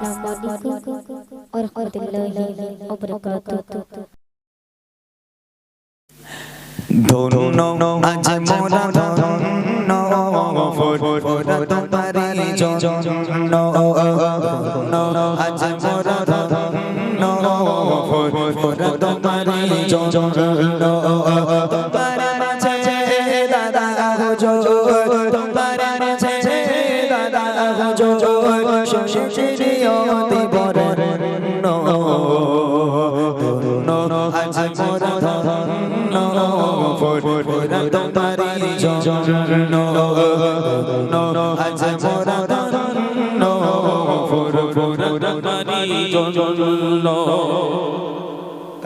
আলাইকুম ওয়া রাহমাতুল্লাহি ওয়া বারাকাতুহু ধন্য আজ মোরা ধন্য ফোরা তোমারি জন্য, আজ মোরা ধন্য ফোরা তোমারি জন্য।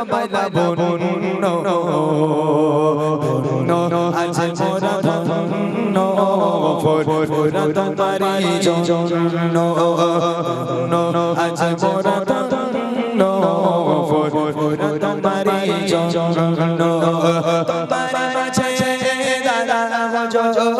রূপবালা বরুণ ধন্য আজ মোরা ধন্য ফোরা তোমারি জন্য আজ মোরা ধন্য ফোরা তোমারি জন্য তোমার মাঝে দাদা হজর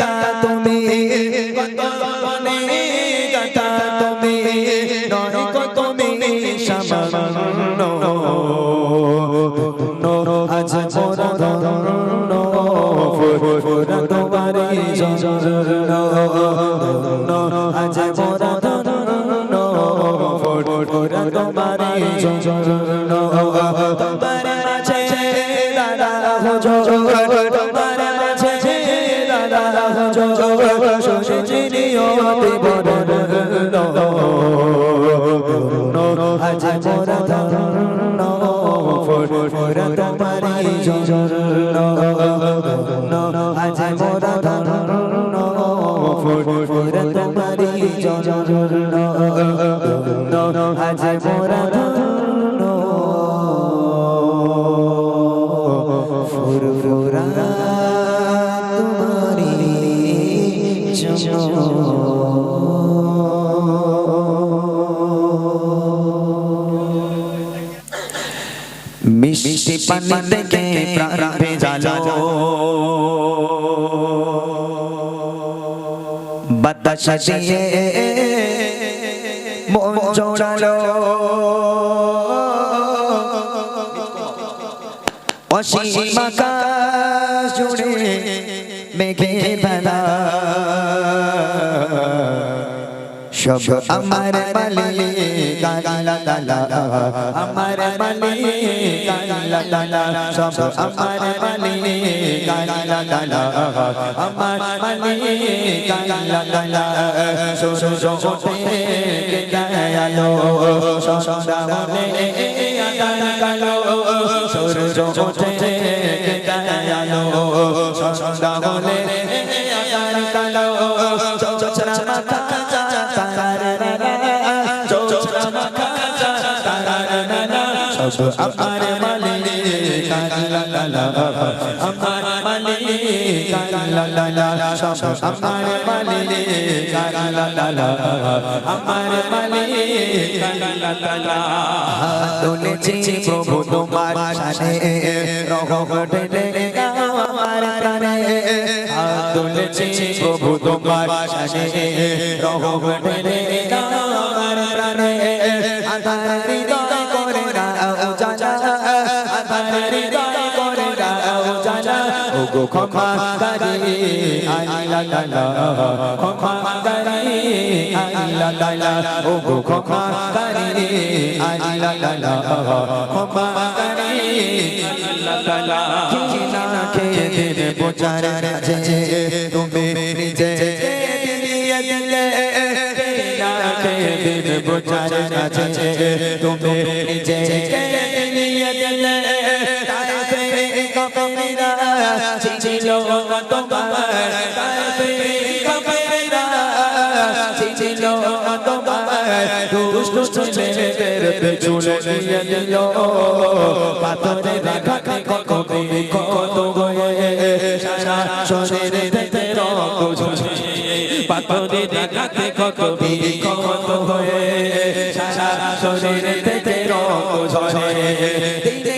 গাতা তুমি কত মনে গাতা তুমি নয় কত তুমি সামান্য। আজ মোরা ধন্য ফোরা তোমারি জন্য আজ মোরা ধন্য ফোরা তোমারি জন্য ফোরা তোমারি জন্য আজ বাতাস দিয়ে মন জোড়ালো। অসীম আকাশ জুড়ে মেঘে বেলা সব আমার মালি গালা গালা আমার মালি গালা গালা সব আমার মালি গালা গালা আমার মালি গালা গালা সো সো ওঠে গায়ালো সন্ধ্যা হলে আকার কালো সূর্য ওঠে গায়ালো সন্ধ্যা হলে আকার আমার মালিক আমার কালা লালা সব আমার মালিক কালা আমার মালিক কালা কালা প্রভু তোমার সানে রহমতে আমার প্রাণে তুলেছি প্রভু তোমার সানে রহমতে গো ক্ষমা করি আল্লাহ লালা ক্ষমা করি আল্লাহ লালা ও গো ক্ষমা করি আল্লাহ লালা ক্ষমা করি কালা না খেয়ে দিলে বোঝার আছে তুমি নিজে বোঝার আছে তুমি নিজে কপিরা ছিল তোমার কপিরা ছিল তোমার দুষ্ট ছেলেদের পেছনে দিয়ে দিল পাথরে দেখা কবে কত গয়ে সারা শরীরে দেখতে রক্ত ঝরে পাথরে দেখাতে কত কত হয়ে সারা শরীরে দেখতে রক্ত ঝরে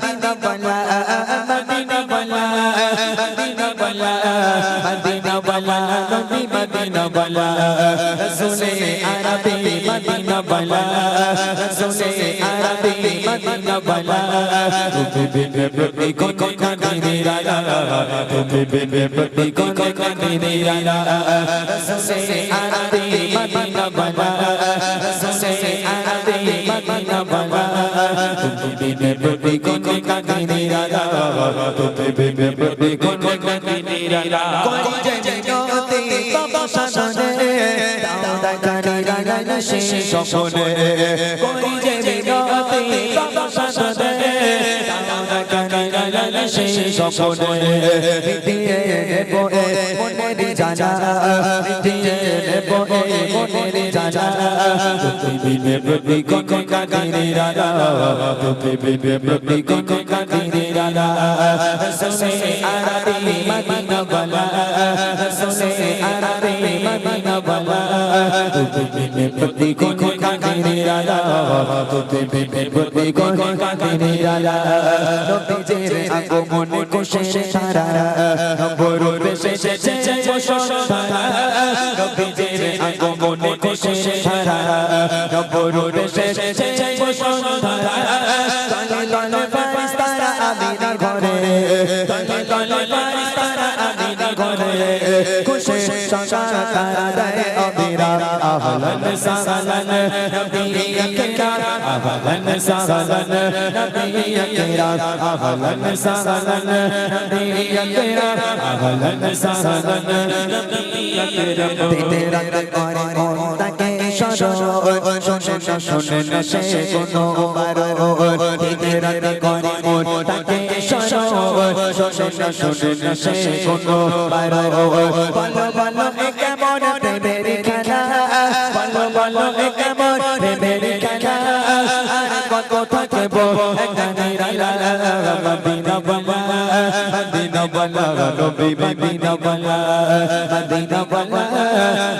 বলা নবী মদিনা বলা রসুলে আরবি মদিনা বলা রসুলে আরবি মদিনা বলা। তুমি বিবে কোন কোন কাদিরে রালা তুমি বিবে বিবে কোন কোন কাদিরে রালা কোন যে জগতে বাবা শাসনে দাও দাকারি রালা শেষ স্বপ্নে কোন যে জগতে বাবা শাসনে দাও দাকারি রালা শেষ স্বপ্নে দিয়ে নেব মনের জানা দিয়ে নেব মনের জানা তুমি বিবে বিবে কোন কোন কাদিরে রালা তুমি বিবে বিবে কোন কোন কাদিরে রালা সসে আরবি মদিনা বলা সসে আরবি মদিনা বলা, তুমি বিবে বিবে কোন কোন কাদিরে রালা তুমি বিবে বিবে কোন কোন কাদিরে রালা নবীজির আগমনে কোশে সারা নম্বর বেশে সেছে বসন্তরা নবীজির আগমনে খুশি সারা। নম্বর বেশে সেছে বসন্তরা তলে তলে ফারিস্তারা আমিনা ঘরে। তলে তলে ফারিস্তারা আমিনা ঘরে। খুশি সংসার তারা দেয় অবিরা আহলান সালান নবী আকরাম আহলান সালান নবী আকরাম আহলান সালান নবী আকরাম আহলান সালান নবী আকরাম দিতে রাত করে মন তাকে শোনো শোনে না শোনে না সে কোনো বারো দিতে রাত করে মন তাকে শোনো শোনে না মদিনা বালা নবী মদিনা বালা মদিনা বালা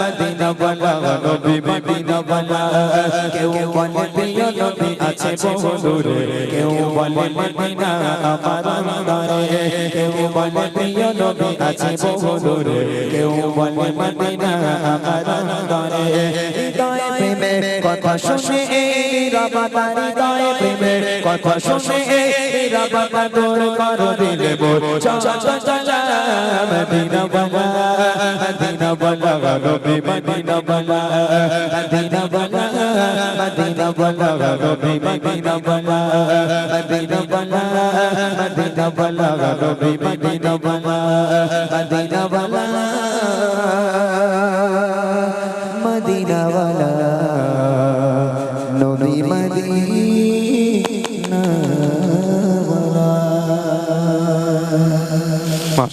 মদিনা বালা নবী মদিনা বালা কেউ বলে প্রিয় নবী আছে বহু দূরে কেউ বলে মদিনা আমার অন্তরে কেউ বলে প্রিয় নবী আছে বহু দূরে কেউ বলে মদিনা আমার অন্তরে হৃদয় প্রেমে কথা শুনে রবাতা হৃদয় প্রেমে কথা শুনে রবাতা দূর করো দিলে মোর মদিনা বাবা মদিনা বাবা নবী মদিনা বাবা মদিনা বাবা মদিনা বাবা নবী মদিনা বাবা মদিনা বাবা মদিনা বাবা বাবা মদিনা বাবা মদিনা বাবা